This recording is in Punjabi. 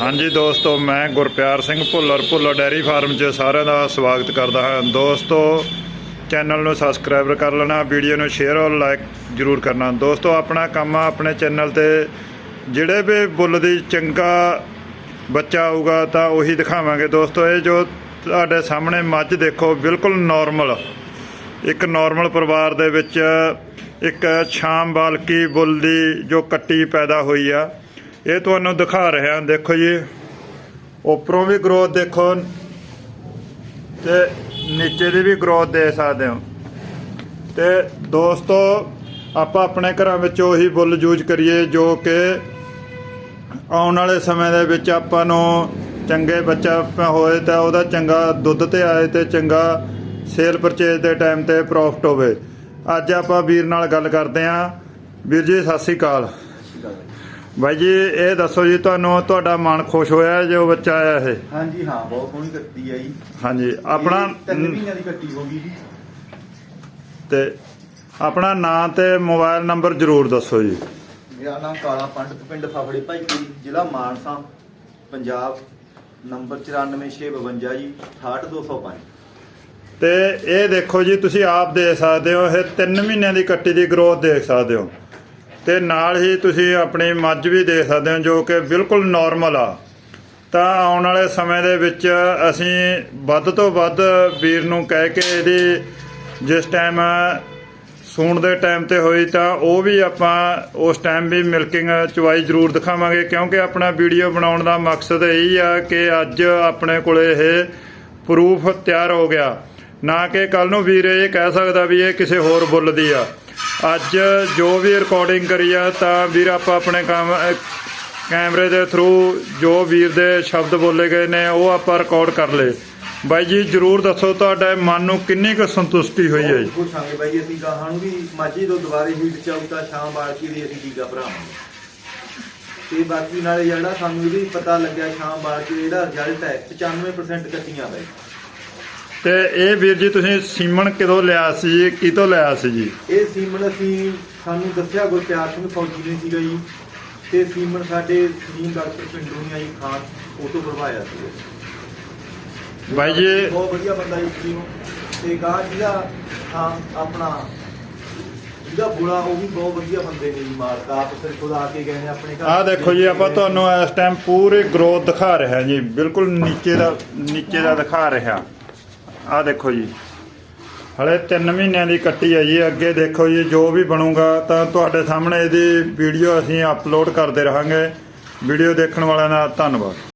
ਹਾਂਜੀ ਦੋਸਤੋ, ਮੈਂ ਗੁਰਪਿਆਰ ਸਿੰਘ ਭੁੱਲਰ ਭੁੱਲਰ ਡੈਰੀ ਫਾਰਮ 'ਚ ਸਾਰਿਆਂ ਦਾ ਸਵਾਗਤ ਕਰਦਾ ਹਾਂ। ਦੋਸਤੋ, ਚੈਨਲ ਨੂੰ ਸਬਸਕ੍ਰਾਈਬ ਕਰ ਲੈਣਾ, ਵੀਡੀਓ ਨੂੰ ਸ਼ੇਅਰ ਔਰ ਲਾਈਕ ਜਰੂਰ ਕਰਨਾ। ਦੋਸਤੋ, ਆਪਣਾ ਕੰਮ ਆ, ਆਪਣੇ ਚੈਨਲ ਤੇ ਜਿਹੜੇ ਵੀ ਬੁੱਲ ਦੀ ਚੰਗਾ ਬੱਚਾ ਆਊਗਾ ਤਾਂ ਉਹੀ ਦਿਖਾਵਾਂਗੇ। ਦੋਸਤੋ, ਇਹ ਜੋ ਤੁਹਾਡੇ ਸਾਹਮਣੇ ਮੱਝ ਦੇਖੋ, ਬਿਲਕੁਲ ਨਾਰਮਲ ਇੱਕ ਨਾਰਮਲ ਪਰਿਵਾਰ ਦੇ ਵਿੱਚ ਇੱਕ ਸ਼ਾਮ ਬਾਲਕੀ ਬੁੱਲ ਦੀ ਜੋ ਕੱਟੀ ਪੈਦਾ ਹੋਈ ਆ ਇਹ ਤੁਹਾਨੂੰ ਦਿਖਾ ਰਿਹਾ ਦੇਖੋ ਜੀ, ਉੱਪਰੋਂ ਵੀ ਗਰੋਥ ਦੇਖੋ ਤੇ ਨੀਚੇ ਦੀ ਵੀ ਗਰੋਥ ਦੇ ਸਕਦੇ ਹੋ। ਤੇ ਦੋਸਤੋ, ਆਪਾਂ ਆਪਣੇ ਘਰਾਂ ਵਿੱਚ ਉਹੀ ਬੁੱਲ ਯੂਜ਼ ਕਰੀਏ ਜੋ ਕਿ ਆਉਣ ਵਾਲੇ ਸਮੇਂ ਦੇ ਵਿੱਚ ਆਪਾਂ ਨੂੰ ਚੰਗੇ ਬੱਚਾ ਹੋਏ ਤਾਂ ਉਹਦਾ ਚੰਗਾ ਦੁੱਧ ਤੇ ਆਏ ਤੇ ਚੰਗਾ ਸੇਲ ਪਰਚੇਜ ਦੇ ਟਾਈਮ ਤੇ ਪ੍ਰੋਫਿਟ ਹੋਵੇ। ਅੱਜ ਆਪਾਂ ਵੀਰ ਨਾਲ ਗੱਲ ਕਰਦੇ ਆਂ ਵੀਰ ਜੀ ਸਤਿ ਸ੍ਰੀ ਅਕਾਲ। ਬਾਈ ਜੀ ਇਹ ਦੱਸੋ ਜੀ ਤੁਹਾਨੂੰ ਤੁਹਾਡਾ ਮਨ ਖੁਸ਼ ਹੋਇਆ ਜੋ ਬੱਚਾ ਆਇਆ ਇਹ? ਹਾਂਜੀ ਹਾਂ ਬਹੁਤ ਸੋਹਣੀ ਕੱਟੀ ਆ ਜੀ। ਹਾਂਜੀ ਆਪਣਾ ਤਿੰਨ ਮਹੀਨਿਆਂ ਦੀ ਕੱਟੀ ਹੋ ਗਈ ਜੀ। ਤੇ ਆਪਣਾ ਨਾਂ ਤੇ ਮੋਬਾਈਲ ਨੰਬਰ ਜ਼ਰੂਰ ਦੱਸੋ ਜੀ। ਮੇਰਾ ਨਾਮ ਕਾਲਾ ਪੰਡਤ ਪਿੰਡ ਫਫੜੇ ਭਾਈ ਜੀ ਜ਼ਿਲ੍ਹਾ ਮਾਨਸਾ ਪੰਜਾਬ ਨੰਬਰ 94652 ਜੀ 68205 ਤੇ ਇਹ ਦੇਖੋ ਜੀ ਤੁਸੀਂ ਆਪ ਦੇਖ ਸਕਦੇ ਹੋ ਇਹ 3 ਮਹੀਨਿਆਂ ਦੀ ਕੱਟੀ ਦੀ ਗਰੋਥ ਦੇਖ ਸਕਦੇ ਹੋ। ਤੇ ਨਾਲ ਹੀ ਤੁਸੀਂ ਆਪਣੀ ਮੱਝ ਵੀ ਦੇਖ ਸਕਦੇ ਹੋ ਜੋ ਕਿ ਬਿਲਕੁਲ ਨਾਰਮਲ ਆ। ਤਾਂ ਆਉਣ ਵਾਲੇ ਸਮੇਂ ਦੇ ਵਿੱਚ ਅਸੀਂ ਵੱਧ ਤੋਂ ਵੱਧ ਵੀਰ ਨੂੰ ਕਹਿ ਕੇ ਇਹਦੀ ਜਿਸ ਟਾਈਮ ਸੂਣ ਦੇ ਟਾਈਮ ਤੇ ਹੋਈ ਤਾਂ ਉਹ ਵੀ ਆਪਾਂ ਉਸ ਟਾਈਮ ਵੀ ਮਿਲਕਿੰਗ ਚਵਾਈ ਜ਼ਰੂਰ ਦਿਖਾਵਾਂਗੇ ਕਿਉਂਕਿ ਆਪਣਾ ਵੀਡੀਓ ਬਣਾਉਣ ਦਾ ਮਕਸਦ ਇਹੀ ਆ ਕਿ ਅੱਜ ਆਪਣੇ ਕੋਲੇ ਇਹ ਪ੍ਰੂਫ ਤਿਆਰ ਹੋ ਗਿਆ। ਨਾ ਕਿ ਕੱਲ ਨੂੰ ਵੀਰ ਇਹ ਕਹਿ ਸਕਦਾ ਵੀ ਇਹ ਕਿਸੇ ਹੋਰ ਬੁੱਲ ਦੀ ਆ। ਅੱਜ ਜੋ ਵੀ ਰਿਕਾਰਡਿੰਗ ਕਰੀ ਆ ਤਾਂ ਵੀਰ ਆਪਾਂ ਆਪਣੇ ਕੰਮ ਕੈਮਰੇ ਦੇ ਥਰੂ ਜੋ ਵੀਰ ਦੇ ਸ਼ਬਦ ਬੋਲੇ ਗਏ ਨੇ ਉਹ ਆਪਾਂ ਰਿਕਾਰਡ ਕਰ ਲਏ। ਬਾਈ ਜੀ ਜਰੂਰ ਦੱਸੋ ਤੁਹਾਡੇ ਮਨ ਨੂੰ ਕਿੰਨੀ ਕੁ ਸੰਤੁਸ਼ਟੀ ਹੋਈ ਹੈ ਜੀ? ਖੁਸ਼ ਬਾਈ ਜੀ, ਅਸੀਂ ਗਾਹਾਂ ਨੂੰ ਵੀ ਮਾਝੀ ਤੋਂ ਦੁਬਾਰੇ ਹੀਟ ਚਾਉਤਾ ਸ਼ਾਮ ਬਾਲਕੀ ਦੀ ਅਸੀਂ ਟੀਕਾ ਭਰਾਵਾਂਗੇ ਤੇ ਬਾਕੀ ਨਾਲੇ ਜਿਹੜਾ ਸਾਨੂੰ ਇਹ ਵੀ ਪਤਾ ਲੱਗਿਆ ਸ਼ਾਮ ਬਾਲਕੀ ਦਾ ਜਿਹੜਾ ਰਿਜ਼ਲਟ ਹੈ 95% ਕੱਟੀਆਂ ਬਾਈ। ਤੇ ਇਹ ਵੀਰ ਜੀ ਤੁਸੀਂ ਸੀਮਨ ਕਿਦੋਂ ਲਿਆ ਸੀ? ਕਿਤੋਂ ਲਿਆ ਸੀ ਜੀ? ਇਹ ਸੀਮਨ ਅਸੀਂ ਸਾਨੂੰ ਦੱਸਿਆ ਗੁਰਪਿਆਰ ਸਿੰਘ ਫੌਜੀ ਨੇ ਸੀਗਾ ਜੀ। ਤੇ ਸੀਮਨ ਸਾਡੇ ਸਲੀਮ ਡਾਕਟਰ ਪਿੰਡੋਂ ਨੇ ਜੀ ਖਾਨ ਉਹ ਤੋਂ ਭਰਵਾਇਆ ਸੀ। ਬਾਈ ਜੀ ਬਹੁਤ ਵਧੀਆ ਬੰਦਾ ਜੀ ਸੀ ਉਹ। ਤੇ ਗਾਹ ਜਿਹਦਾ ਹਾਂ ਆਪਣਾ ਜਿਹਦਾ ਬੁਲਾ ਉਹ ਵੀ ਬਹੁਤ ਵਧੀਆ ਬੰਦੇ ਨੇ ਜੀ ਮਾਰਦਾ ਆਪ ਫਿਰ ਖੁਦ ਆ ਕੇ ਗਏ ਨੇ ਆਪਣੇ ਘਰ। ਆਹ ਦੇਖੋ ਜੀ ਆਪਾਂ ਤੁਹਾਨੂੰ ਇਸ ਟਾਈਮ ਪੂਰੀ ਗਰੋਥ ਦਿਖਾ ਰਿਹਾ ਜੀ। ਬਿਲਕੁਲ ਨੀਚੇ ਦਾ ਨੀਚੇ ਦਾ ਦਿਖਾ ਰਿਹਾ ਆਹ ਦੇਖੋ ਜੀ। ਹਲੇ 3 ਮਹੀਨਿਆਂ ਦੀ ਕੱਟੀ ਹੈ ਜੀ, ਅੱਗੇ ਦੇਖੋ ਜੀ, ਜੋ ਵੀ ਬਣੂਗਾ ਤਾਂ ਤੁਹਾਡੇ ਸਾਹਮਣੇ ਇਹਦੀ ਵੀਡੀਓ ਅਸੀਂ ਅਪਲੋਡ ਕਰਦੇ ਰਹਾਂਗੇ। ਵੀਡੀਓ ਦੇਖਣ ਵਾਲਿਆਂ ਦਾ ਧੰਨਵਾਦ।